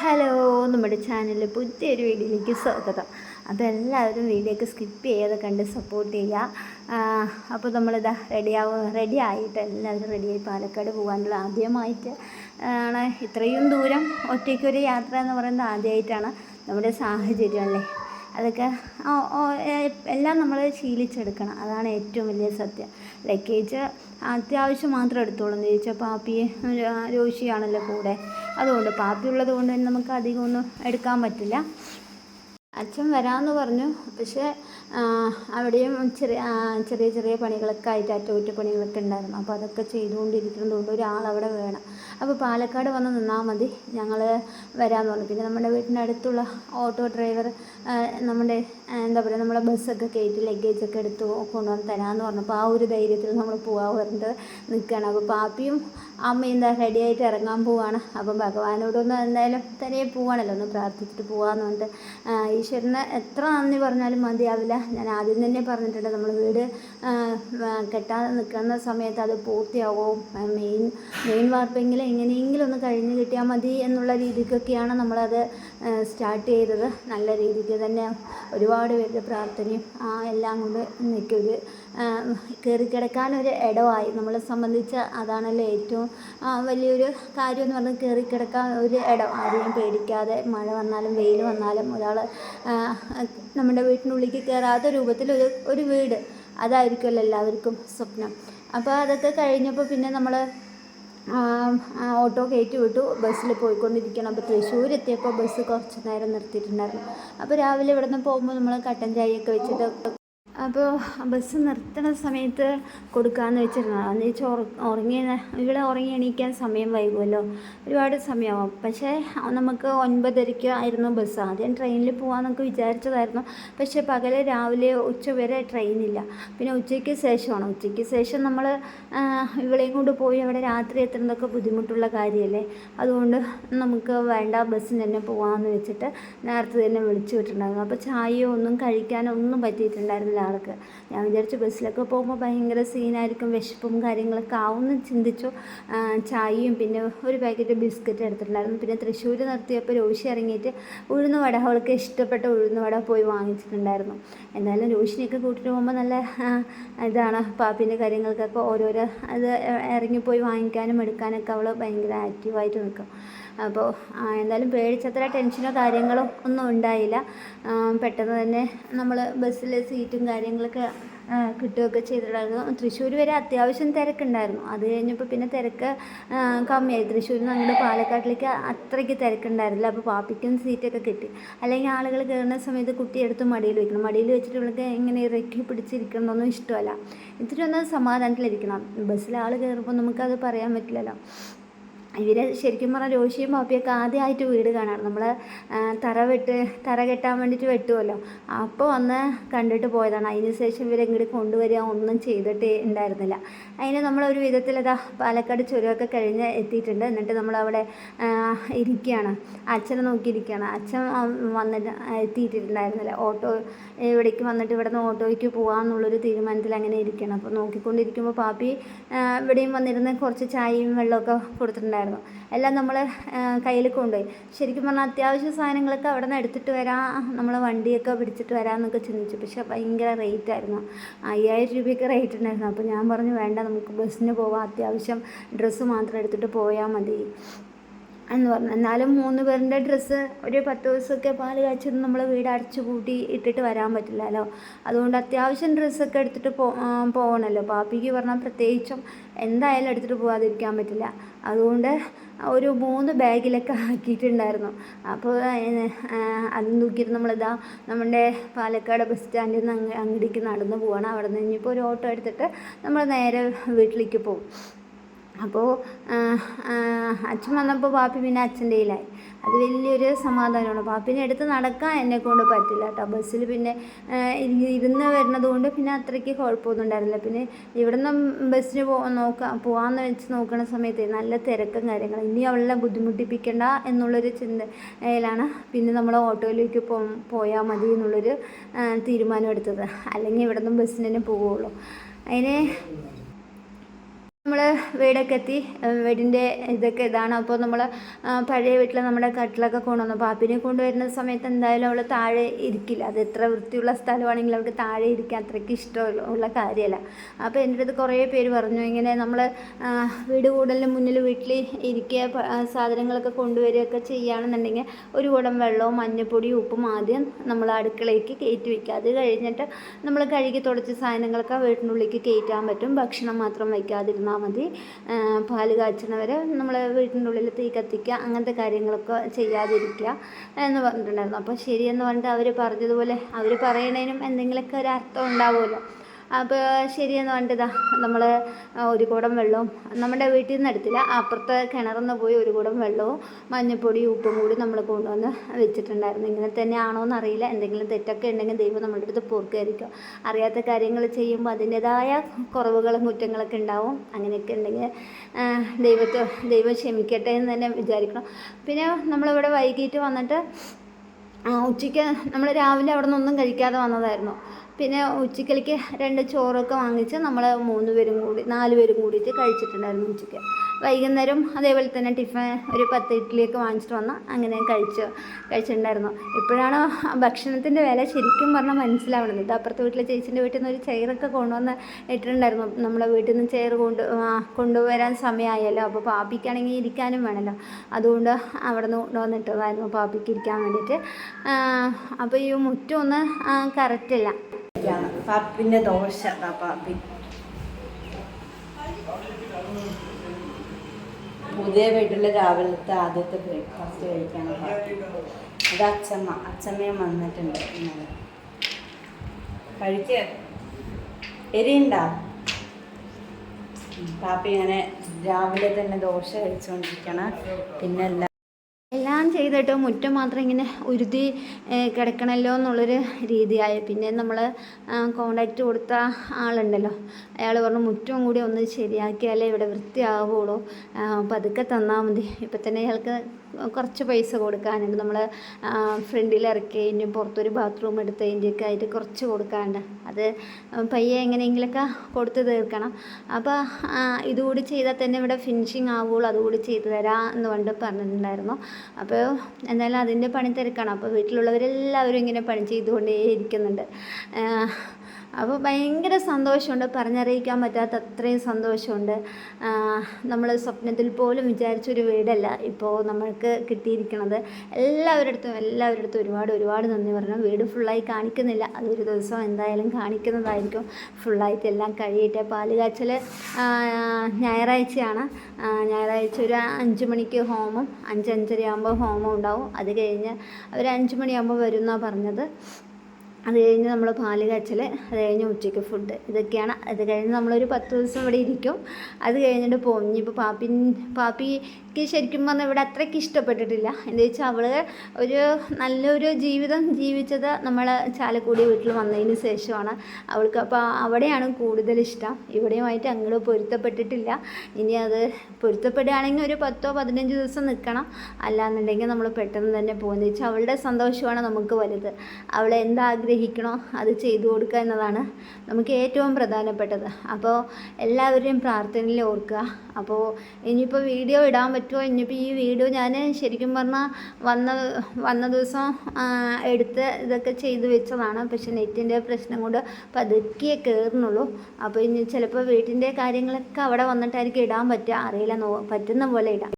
Hello നമ്മുടെ ചാനലിൽ പുതിയൊരു വീഡിയോയിലേക്ക് സ്വാഗതം. അതെല്ലാവരും വീഡിയോക്ക് സ്കിപ്പ് ചെയ്യാതെ കണ്ട് സപ്പോർട്ട് ചെയ്യുക. അപ്പോൾ നമ്മളിതാ റെഡിയാവും റെഡി ആയിട്ട് എല്ലാവരും റെഡിയായി പാലക്കാട് പോകാനുള്ള ആദ്യമായിട്ട് ആണ് ഇത്രയും ദൂരം ഒറ്റയ്ക്കൊരു യാത്ര എന്ന് പറയുന്നത് ആദ്യമായിട്ടാണ് നമ്മുടെ സാഹചര്യം അല്ലേ? അതൊക്കെ എല്ലാം നമ്മൾ ശീലിച്ചെടുക്കണം. അതാണ് ഏറ്റവും വലിയ സത്യം. ലഗേജ് അത്യാവശ്യം മാത്രം എടുത്തോളൂ എന്ന് ചോദിച്ചാൽ പാപ്പിയെ രോഷിയാണല്ലോ കൂടെ. അതുകൊണ്ട് പാപ്പി ഉള്ളത് കൊണ്ട് തന്നെ നമുക്ക് അധികം ഒന്നും എടുക്കാൻ പറ്റില്ല. അച്ഛൻ വരാമെന്ന് പറഞ്ഞു. പക്ഷേ അവിടെയും ചെറിയ ചെറിയ ചെറിയ പണികളൊക്കെ ആയിട്ട് അറ്റകുറ്റപ്പണികളൊക്കെ ഉണ്ടായിരുന്നു. അപ്പോൾ അതൊക്കെ ചെയ്തുകൊണ്ടിരിക്കുന്നതുകൊണ്ട് ഒരാളവിടെ വേണം. അപ്പോൾ പാലക്കാട് വന്ന് നിന്നാൽ മതി. ഞങ്ങൾ വരാമെന്ന് പറഞ്ഞു. പിന്നെ നമ്മുടെ വീട്ടിനടുത്തുള്ള ഓട്ടോ ഡ്രൈവർ നമ്മുടെ എന്താ പറയുക നമ്മളെ ബസ്സൊക്കെ കയറ്റി ലഗേജൊക്കെ എടുത്ത് കൊണ്ടുവന്ന് തരാമെന്ന് പറഞ്ഞപ്പോൾ ആ ഒരു ധൈര്യത്തിൽ നമ്മൾ പോകാൻ പറഞ്ഞിട്ട് നിൽക്കുകയാണ്. അപ്പോൾ പാപ്പിയും അമ്മയും എന്താ റെഡിയായിട്ട് ഇറങ്ങാൻ പോവാണ്. അപ്പം ഭഗവാനോടൊന്ന് എന്തായാലും തനിയെ പോവാണല്ലോ ഒന്ന് പ്രാർത്ഥിച്ചിട്ട് പോകാമെന്ന് പറഞ്ഞിട്ട് ഈശ്വരനെ എത്ര നന്ദി പറഞ്ഞാലും മതിയാവില്ല. ഞാൻ ആദ്യം തന്നെ പറഞ്ഞിട്ടുണ്ട് നമ്മൾ വീട് കെട്ടാതെ നിൽക്കുന്ന സമയത്ത് അത് പൂർത്തിയാവും. മെയിൻ മെയിൻ വാർപ്പെങ്കിലും എങ്ങനെയെങ്കിലും ഒന്ന് കഴിഞ്ഞ് കിട്ടിയാൽ മതി എന്നുള്ള രീതിക്കൊക്കെയാണ് നമ്മളത് സ്റ്റാർട്ട് ചെയ്തത് നല്ല രീതിക്ക് തന്നെ ഒരുപാട് പേരുടെ പ്രാർത്ഥനയും എല്ലാം കൊണ്ട് നിൽക്കൊരു കയറി കിടക്കാനൊരു ഇടമായി നമ്മളെ സംബന്ധിച്ച് അതാണല്ലോ ഏറ്റവും വലിയൊരു കാര്യം എന്ന് പറഞ്ഞാൽ കയറി കിടക്കാൻ ഒരു ഇടം. ആരെയും പേടിക്കാതെ മഴ വന്നാലും വെയിൽ വന്നാലും ഒരാൾ നമ്മുടെ വീട്ടിനുള്ളിലേക്ക് കയറാത്ത രൂപത്തിലൊരു ഒരു വീട്. അതായിരിക്കുമല്ലോ എല്ലാവർക്കും സ്വപ്നം. അപ്പോൾ അതൊക്കെ കഴിഞ്ഞപ്പോൾ പിന്നെ നമ്മൾ ഓട്ടോ കയറ്റി വിട്ടു ബസ്സിൽ പോയിക്കൊണ്ടിരിക്കണം. അപ്പോൾ തൃശ്ശൂർ എത്തിയപ്പോൾ ബസ് കുറച്ച് നേരം നിർത്തിയിട്ടുണ്ടായിരുന്നു. അപ്പോൾ രാവിലെ ഇവിടെ നിന്ന് പോകുമ്പോൾ നമ്മൾ കട്ടൻ ചായയൊക്കെ വെച്ചിട്ട് അപ്പോൾ ബസ് നിർത്തണ സമയത്ത് കൊടുക്കാമെന്ന് വെച്ചിരുന്നു എന്ന് വെച്ചാൽ ഉറങ്ങി ഇവിടെ ഉറങ്ങി എണീക്കാൻ സമയം വൈകുമല്ലോ ഒരുപാട് സമയമാവും പക്ഷേ നമുക്ക് ഒൻപതരയ്ക്ക് ആയിരുന്നു ബസ്. ആദ്യം ട്രെയിനിൽ പോകാമെന്നൊക്കെ വിചാരിച്ചതായിരുന്നു. പക്ഷേ പകൽ രാവിലെ ഉച്ച വരെ ട്രെയിനില്ല. പിന്നെ ഉച്ചയ്ക്ക് ശേഷമാണ്. ഉച്ചയ്ക്ക് ശേഷം നമ്മൾ ഇവിടെയും കൊണ്ട് പോയി അവിടെ രാത്രി എത്തുന്നതൊക്കെ ബുദ്ധിമുട്ടുള്ള കാര്യമല്ലേ അതുകൊണ്ട് നമുക്ക് വേണ്ട ബസ്സിന് തന്നെ പോകാമെന്ന് വെച്ചിട്ട് നേരത്തെ തന്നെ വിളിച്ചു വിട്ടിട്ടുണ്ടായിരുന്നു. അപ്പോൾ ചായയോ ഒന്നും കഴിക്കാനോ ഒന്നും പറ്റിയിട്ടുണ്ടായിരുന്നില്ല. ആൾക്ക്. ഞാൻ വിചാരിച്ചു ബസ്സിലൊക്കെ പോകുമ്പോൾ ഭയങ്കര സീനായിരിക്കും വിശപ്പും കാര്യങ്ങളൊക്കെ ആവുമെന്ന് ചിന്തിച്ചു. ചായയും പിന്നെ ഒരു പാക്കറ്റ് ബിസ്ക്കറ്റ് എടുത്തിട്ടുണ്ടായിരുന്നു. പിന്നെ തൃശ്ശൂർ നിർത്തിയപ്പോൾ രോഷി ഇറങ്ങിയിട്ട് ഉഴുന്നുവട അവൾക്ക് ഇഷ്ടപ്പെട്ട ഉഴുന്നുവട പോയി വാങ്ങിച്ചിട്ടുണ്ടായിരുന്നു. എന്തായാലും രോഷിനെയൊക്കെ കൂട്ടിയിട്ട് പോകുമ്പോൾ നല്ല ഇതാണ്. പാപ്പിന്റെ കാര്യങ്ങൾക്കൊക്കെ ഓരോരോ അത് ഇറങ്ങിപ്പോയി വാങ്ങിക്കാനും എടുക്കാനൊക്കെ അവൾ ഭയങ്കര ആക്റ്റീവായിട്ട് നിൽക്കും. അപ്പോൾ എന്തായാലും പേടിച്ചത്ര ടെൻഷനോ കാര്യങ്ങളോ ഒന്നും ഉണ്ടായില്ല. പെട്ടെന്ന് തന്നെ നമ്മൾ ബസ്സിൽ സീറ്റും കാര്യങ്ങളൊക്കെ കിട്ടുകയൊക്കെ ചെയ്തിട്ടുണ്ടായിരുന്നു. തൃശ്ശൂർ വരെ അത്യാവശ്യം തിരക്കുണ്ടായിരുന്നു. അത് കഴിഞ്ഞപ്പോൾ പിന്നെ തിരക്ക് കമ്മിയായി. തൃശ്ശൂരിൽ നിന്ന് അങ്ങോട്ട് പാലക്കാട്ടിലേക്ക് അത്രയ്ക്ക് തിരക്കുണ്ടായിരുന്നില്ല. അപ്പോൾ പാപ്പിക്കും സീറ്റൊക്കെ കിട്ടി. അല്ലെങ്കിൽ ആളുകൾ കയറുന്ന സമയത്ത് കുട്ടിയെടുത്ത് മടിയിൽ വെക്കണം. മടിയിൽ വെച്ചിട്ട് ഇവൾക്ക് ഇങ്ങനെ ഇറക്കി പിടിച്ചിരിക്കണമെന്നൊന്നും ഇഷ്ടമല്ല. ഇത്തിരി ഒന്ന് സമാധാനത്തിലിരിക്കണം. ബസ്സിൽ ആൾ കയറുമ്പോൾ നമുക്കത് പറയാൻ പറ്റില്ലല്ലോ. ഇവർ ശരിക്കും പറഞ്ഞാൽ രോഷിയും പാപ്പിയൊക്കെ ആദ്യമായിട്ട് വീട് കാണാറ്. നമ്മൾ തറ വെട്ട് തറ കെട്ടാൻ വേണ്ടിയിട്ട് വെട്ടുമല്ലോ അപ്പോൾ വന്ന് കണ്ടിട്ട് പോയതാണ്. അതിന് ശേഷം ഇവരെ ഇങ്ങോട്ട് കൊണ്ടുവരിക ഒന്നും ചെയ്തിട്ട് ഉണ്ടായിരുന്നില്ല. അതിന് നമ്മൾ ഒരു വിധത്തിൽ അതാ പാലക്കാട് ചുരമൊക്കെ കഴിഞ്ഞ് എത്തിയിട്ടുണ്ട്. എന്നിട്ട് നമ്മളവിടെ ഇരിക്കുകയാണ് അച്ഛനെ നോക്കിയിരിക്കുകയാണ് അച്ഛൻ വന്നിട്ട് എത്തിയിട്ടുണ്ടായിരുന്നില്ല ഓട്ടോ ഇവിടേക്ക് വന്നിട്ട് ഇവിടെ നിന്ന് ഓട്ടോയ്ക്ക് പോകാമെന്നുള്ളൊരു തീരുമാനത്തിൽ അങ്ങനെ ഇരിക്കുകയാണ് അപ്പോൾ നോക്കിക്കൊണ്ടിരിക്കുമ്പോൾ പാപ്പി ഇവിടെയും വന്നിരുന്ന് കുറച്ച് ചായയും വെള്ളമൊക്കെ കൊടുത്തിട്ടുണ്ടായിരുന്നു. എല്ലാം നമ്മൾ കയ്യിൽ കൊണ്ടുപോയി. ശരിക്കും പറഞ്ഞാൽ അത്യാവശ്യ സാധനങ്ങളൊക്കെ അവിടെ നിന്ന് എടുത്തിട്ട് വരാം നമ്മൾ വണ്ടിയൊക്കെ പിടിച്ചിട്ട് വരാമെന്നൊക്കെ ചിന്തിച്ചു. പക്ഷേ ഭയങ്കര റേറ്റ് ആയിരുന്നു. അയ്യായിരം രൂപയൊക്കെ റേറ്റ് ഉണ്ടായിരുന്നു. അപ്പോൾ ഞാൻ പറഞ്ഞു വേണ്ട നമുക്ക് ബസ്സിന് പോവാം. അത്യാവശ്യം ഡ്രസ്സ് മാത്രം എടുത്തിട്ട് പോയാൽ മതി. എന്ന് പറഞ്ഞു. എന്നാലും മൂന്ന് പേരുടെ ഡ്രസ്സ് ഒരു പത്ത് ദിവസമൊക്കെ പാൽ കാച്ചത് നമ്മൾ വീട് അടച്ചു പൂട്ടി ഇട്ടിട്ട് വരാൻ പറ്റില്ലല്ലോ അതുകൊണ്ട് അത്യാവശ്യം ഡ്രസ്സൊക്കെ എടുത്തിട്ട് പോ പോകണമല്ലോ പാപ്പിക്ക് പറഞ്ഞാൽ പ്രത്യേകിച്ചും എന്തായാലും എടുത്തിട്ട് പോകാതിരിക്കാൻ പറ്റില്ല. അതുകൊണ്ട് ഒരു മൂന്ന് ബാഗിലൊക്കെ ആക്കിയിട്ടുണ്ടായിരുന്നു. അപ്പോൾ അത് നോക്കിയിട്ട് നമ്മളിതാ നമ്മുടെ പാലക്കാട് ബസ് സ്റ്റാൻഡിൽ നിന്ന് അങ്ങ് അങ്ങോട്ടേക്ക് നടന്ന് പോവാണ്. അവിടെ നിന്ന് ഇനിയിപ്പോൾ ഒരു ഓട്ടോ എടുത്തിട്ട് നമ്മൾ നേരെ വീട്ടിലേക്ക് പോകും. അപ്പോൾ അച്ഛൻ വന്നപ്പോൾ പാപ്പി പിന്നെ അച്ഛന്റെ കയ്യിലായി. അത് വലിയൊരു സമാധാനമാണ്. പാപ്പിനെ എടുത്ത് നടക്കാൻ എന്നെ കൊണ്ട് പറ്റില്ല കേട്ടോ. ബസ്സിൽ പിന്നെ ഇരുന്ന് വരുന്നത് കൊണ്ട് പിന്നെ അത്രയ്ക്ക് കുഴപ്പമൊന്നും ഉണ്ടായിരുന്നില്ല. പിന്നെ ഇവിടുന്ന് ബസ്സിന് പോ നോക്കുക പോകാമെന്ന് വെച്ച് നോക്കുന്ന സമയത്ത് നല്ല തിരക്കും കാര്യങ്ങളും. ഇനി അവളെ ബുദ്ധിമുട്ടിപ്പിക്കണ്ട എന്നുള്ളൊരു ചിന്തയിലാണ് പിന്നെ നമ്മൾ ഓട്ടോയിലേക്ക് പോ പോയാൽ മതി എന്നുള്ളൊരു തീരുമാനം എടുത്തത്. അല്ലെങ്കിൽ ഇവിടെ നിന്ന് ബസ്സിന് തന്നെ പോവുള്ളൂ. അതിന് നമ്മൾ വീടൊക്കെ എത്തി. വീടിന്റെ ഇതൊക്കെ ഇതാണ്. അപ്പോൾ നമ്മൾ പഴയ വീട്ടിൽ നമ്മുടെ കട്ടിലൊക്കെ കൊണ്ടുവന്നു. പാപ്പിനെ കൊണ്ടുവരുന്ന സമയത്ത് എന്തായാലും അവൾ താഴെ ഇരിക്കില്ല. അത് എത്ര വൃത്തിയുള്ള സ്ഥലമാണെങ്കിലും അവൾക്ക് താഴെ ഇരിക്കാൻ അത്രയ്ക്ക് ഇഷ്ടമുള്ള കാര്യമല്ല. അപ്പോൾ എന്റെ അടുത്ത് കുറേ പേര് പറഞ്ഞു ഇങ്ങനെ നമ്മൾ വീട് കൂടുതലും മുന്നിൽ വീട്ടിൽ ഇരിക്കുക സാധനങ്ങളൊക്കെ കൊണ്ടുവരികയൊക്കെ ചെയ്യുകയാണെന്നുണ്ടെങ്കിൽ ഒരു കൂടം വെള്ളവും മഞ്ഞപ്പൊടിയും ഉപ്പും ആദ്യം നമ്മൾ അടുക്കളയ്ക്ക് കയറ്റി വയ്ക്കുക അത് കഴിഞ്ഞിട്ട് നമ്മൾ കഴുകി തുടച്ച സാധനങ്ങളൊക്കെ വീട്ടിനുള്ളിലേക്ക് കയറ്റാൻ പറ്റും. ഭക്ഷണം മാത്രം വയ്ക്കാതിരുന്നാൽ മതി. പാൽ കാച്ചണവരെ നമ്മൾ വീട്ടിന്റെ ഉള്ളിൽ തീ കത്തിക്കുക അങ്ങനത്തെ കാര്യങ്ങളൊക്കെ ചെയ്യാതിരിക്കുക എന്ന് പറഞ്ഞിട്ടുണ്ടായിരുന്നു. അപ്പോൾ ശരിയെന്ന് പറഞ്ഞിട്ട് അവർ പറഞ്ഞതുപോലെ അവർ പറയണതിനും എന്തെങ്കിലുമൊക്കെ ഒരു ഉണ്ടാവുമല്ലോ. അപ്പോൾ ശരിയെന്ന് പറഞ്ഞിട്ട് നമ്മൾ ഒരു കുടം വെള്ളവും നമ്മുടെ വീട്ടിൽ നിന്ന് എടുത്തില്ല അപ്പുറത്തെ കിണറിൽ പോയി ഒരു കൂടം വെള്ളവും മഞ്ഞപ്പൊടി ഉപ്പും കൂടി നമ്മൾ കൊണ്ടുവന്ന് വെച്ചിട്ടുണ്ടായിരുന്നു. ഇങ്ങനെ തന്നെയാണോ എന്നറിയില്ല. എന്തെങ്കിലും തെറ്റൊക്കെ ഉണ്ടെങ്കിൽ ദൈവം നമ്മുടെ അടുത്ത് പൂർക്കായിരിക്കും അറിയാത്ത കാര്യങ്ങൾ ചെയ്യുമ്പോൾ അതിന്റെതായ കുറവുകളും കുറ്റങ്ങളൊക്കെ ഉണ്ടാവും. അങ്ങനെയൊക്കെ ഉണ്ടെങ്കിൽ ദൈവത്തെ ദൈവം ക്ഷമിക്കട്ടെ എന്ന് തന്നെ വിചാരിക്കണം. പിന്നെ നമ്മളിവിടെ വൈകിട്ട് വന്നിട്ട് ഉച്ചയ്ക്ക് നമ്മൾ രാവിലെ അവിടെ നിന്നൊന്നും കഴിക്കാതെ വന്നതായിരുന്നു. പിന്നെ ഉച്ചക്കലേക്ക് രണ്ട് ചോറൊക്കെ വാങ്ങിച്ച് നമ്മൾ മൂന്ന് പേരും കൂടി നാല് പേരും കൂടിയിട്ട് കഴിച്ചിട്ടുണ്ടായിരുന്നു ഉച്ചയ്ക്ക്. വൈകുന്നേരം അതേപോലെ തന്നെ ടിഫിൻ ഒരു പത്ത് ഇഡ്ഡലിയൊക്കെ വാങ്ങിച്ചിട്ട് വന്ന് അങ്ങനെ കഴിച്ച് കഴിച്ചിട്ടുണ്ടായിരുന്നു. ഇപ്പോഴാണ് ഭക്ഷണത്തിന്റെ വില ശരിക്കും പറഞ്ഞാൽ മനസ്സിലാവണത്. ഇത് അപ്പുറത്തെ വീട്ടിലെ ചേച്ചീന്റെ വീട്ടിൽ നിന്ന് ഒരു ചെയറൊക്കെ കൊണ്ടുവന്ന് ഇട്ടിട്ടുണ്ടായിരുന്നു. നമ്മളെ വീട്ടിൽ നിന്ന് ചെയർ കൊണ്ട് കൊണ്ടുവരാൻ സമയമായല്ലോ അപ്പോൾ പാപ്പിക്കാണെങ്കിൽ ഇരിക്കാനും വേണമല്ലോ അതുകൊണ്ട് അവിടെ നിന്ന് കൊണ്ടുവന്നിട്ടതായിരുന്നു പാപ്പിക്ക് ഇരിക്കാൻ വേണ്ടിയിട്ട്. അപ്പോൾ ഈ മുറ്റമൊന്ന് കറക്റ്റില്ല പാപ്പിന്റെ ദോശ. പാപ്പി പുതിയ വീട്ടിലെ രാവിലത്തെ ആദ്യത്തെ ബ്രേക്ക്ഫാസ്റ്റ് കഴിക്കാണ് പാപ്പി അത് അച്ഛമ്മ അച്ഛമ്മയും വന്നിട്ടുണ്ട് ഇന്നലെ. കഴിക്ക എരിയുണ്ടോ? പാപ്പി ഇങ്ങനെ രാവിലെ തന്നെ ദോശ കഴിച്ചുകൊണ്ടിരിക്കണം പിന്നെ എല്ലാ എല്ലാം ചെയ്തിട്ട് മുറ്റം മാത്രം ഇങ്ങനെ ഉരുതി കിടക്കണല്ലോ എന്നുള്ളൊരു രീതിയായി. പിന്നെ നമ്മൾ കോണ്ടാക്റ്റ് കൊടുത്ത ആളുണ്ടല്ലോ. അയാൾ പറഞ്ഞു മുറ്റവും കൂടി ഒന്ന് ശരിയാക്കിയാലേ ഇവിടെ വൃത്തിയാവുള്ളൂ. പതുക്കെ തന്നാൽ മതി. ഇപ്പം തന്നെ അയാൾക്ക് കുറച്ച് പൈസ കൊടുക്കാനുണ്ട്. നമ്മൾ ഫ്രണ്ടിൽ ഇറക്കിയതിന്റെയും പുറത്തൊരു ബാത്റൂം എടുത്തതിന്റെയൊക്കെ ആയിട്ട് കുറച്ച് കൊടുക്കാനുണ്ട്. അത് പയ്യെ എങ്ങനെയെങ്കിലുമൊക്കെ കൊടുത്ത് തീർക്കണം. അപ്പോൾ ഇതുകൂടി ചെയ്താൽ തന്നെ ഇവിടെ ഫിനിഷിങ് ആവുകയുള്ളൂ അതുകൂടി ചെയ്തു തരാം എന്ന് പണ്ട് പറഞ്ഞിട്ടുണ്ടായിരുന്നു. അപ്പോൾ എന്തായാലും അതിന്റെ പണി തിരക്കാണ്. അപ്പോൾ വീട്ടിലുള്ളവരെല്ലാവരും ഇങ്ങനെ പണി ചെയ്തുകൊണ്ടേ ഇരിക്കുന്നുണ്ട് അപ്പോൾ ഭയങ്കര സന്തോഷമുണ്ട്. പറഞ്ഞറിയിക്കാൻ പറ്റാത്ത അത്രയും സന്തോഷമുണ്ട്. നമ്മൾ സ്വപ്നത്തിൽ പോലും വിചാരിച്ചൊരു വീടല്ല ഇപ്പോൾ നമ്മൾക്ക് കിട്ടിയിരിക്കുന്നത്. എല്ലാവരുടെ എല്ലാവരുടെ അടുത്തും ഒരുപാട് ഒരുപാട് നന്ദി പറഞ്ഞു. വീട് ഫുള്ളായി കാണിക്കുന്നില്ല. അതൊരു ദിവസം എന്തായാലും കാണിക്കുന്നതായിരിക്കും. ഫുള്ളായിട്ട് എല്ലാം കഴിയട്ടെ. പാൽ കാച്ചൽ ഞായറാഴ്ചയാണ്. ഞായറാഴ്ച ഒരു അഞ്ച് മണിക്ക് ഹോമം അഞ്ച് അഞ്ചര ആകുമ്പോൾ ഹോമം ഉണ്ടാവും. അത് കഴിഞ്ഞ് അവർ അഞ്ച് മണിയാകുമ്പോൾ വരുന്നാണ് പറഞ്ഞത്. അത് കഴിഞ്ഞ് നമ്മൾ പാൽ കാച്ചൽ അത് കഴിഞ്ഞ് ഉച്ചയ്ക്ക് ഫുഡ് ഇതൊക്കെയാണ്. അത് കഴിഞ്ഞ് നമ്മളൊരു പത്ത് ദിവസം ഇവിടെ ഇരിക്കും. അത് കഴിഞ്ഞിട്ട് പോകും ഇനിയിപ്പോൾ പാപ്പി പാപ്പിക്ക് ശരിക്കും പറഞ്ഞാൽ ഇവിടെ അത്രയ്ക്ക് ഇഷ്ടപ്പെട്ടിട്ടില്ല. എന്താ വെച്ചാൽ അവൾ ഒരു നല്ലൊരു ജീവിതം ജീവിച്ചത് നമ്മൾ ചാലക്കുടി വീട്ടിൽ വന്നതിന് ശേഷമാണ്. അവൾക്ക് അപ്പോൾ അവിടെയാണ് കൂടുതൽ ഇഷ്ടം. ഇവിടെയുമായിട്ട് അങ്ങോട്ട് പൊരുത്തപ്പെട്ടിട്ടില്ല. ഇനി അത് പൊരുത്തപ്പെടുകയാണെങ്കിൽ ഒരു പത്തോ പതിനഞ്ച് ദിവസം നിൽക്കണം അല്ലാന്നുണ്ടെങ്കിൽ നമ്മൾ പെട്ടെന്ന് തന്നെ പോകുന്നത് വെച്ചാൽ അവളുടെ സന്തോഷമാണ് നമുക്ക് വലുത്. അവൾ എന്താഗ്രഹിക്കണോ അത് ചെയ്തു കൊടുക്കുക എന്നതാണ് നമുക്ക് ഏറ്റവും പ്രധാനപ്പെട്ടത്. അപ്പോൾ എല്ലാവരെയും പ്രാർത്ഥനയിൽ ഓർക്കുക. അപ്പോൾ ഇനിയിപ്പോൾ വീഡിയോ ഇടാൻ പറ്റുമോ? ഇനിയിപ്പോൾ ഈ വീഡിയോ ഞാൻ ശരിക്കും പറഞ്ഞാൽ വന്ന വന്ന ദിവസം എടുത്ത് ഇതൊക്കെ ചെയ്തു വെച്ചതാണ്. പക്ഷെ നെറ്റിന്റെ പ്രശ്നം കൊണ്ട് പതുക്കിയേ കയറുന്നുള്ളൂ. അപ്പോൾ ഇനി ചിലപ്പോൾ വീട്ടിന്റെ കാര്യങ്ങളൊക്കെ അവിടെ വന്നിട്ടായിരിക്കും ഇടാൻ പറ്റുക. അറിയില്ല നോ പറ്റുന്ന പോലെ ഇടാം.